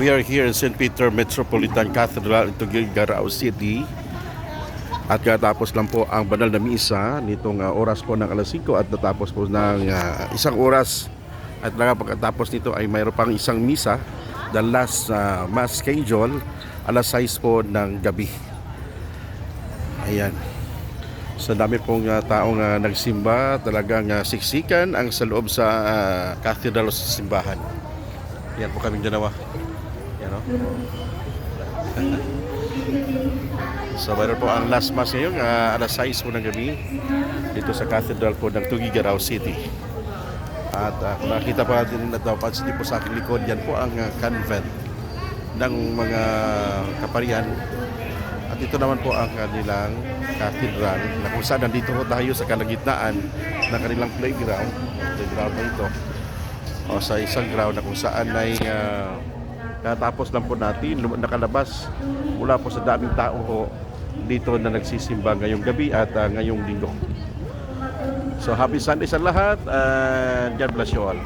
We are here in St. Peter Metropolitan Cathedral in Tuguegarao City. At katapos lang po ang banal na misa nitong ah, oras po ng alas 5 at natapos po ng ah, isang oras. At nga pagkatapos nito ay mayroon pang isang misa, the last ah, mass schedule, alas 6 po ng gabi. Ayan. Sa dami pong ah, taong ah, nagsimba, talagang ah, siksikan ang sa loob sa ah, cathedral sa simbahan. Yan po kaming dalawa. Yan o. so mayroon po ang last mass ngayon, ah, alas 6 po ng gabi dito sa cathedral po ng Tuguegarao City. At uh, kung nakita pa natin na napansin din po sa aking likod, yan po ang ah, convent ng mga kaparian. At ito naman po ang kanilang cathedral na kung saan nandito po tayo sa kalagitnaan ng kanilang playground. Playground na ito. O sa isang ground na kung saan ay uh, katapos lang po natin nakalabas mula po sa daming tao ho dito na nagsisimba ngayong gabi at ah, ngayong linggo. So happy Sunday sa lahat and God bless you all.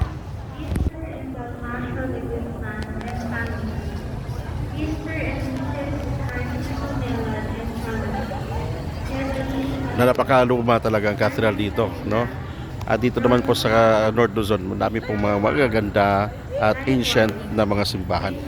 na napakaluma talaga ang cathedral dito, no? At dito naman po sa North Luzon, madami pong mga magaganda at ancient na mga simbahan.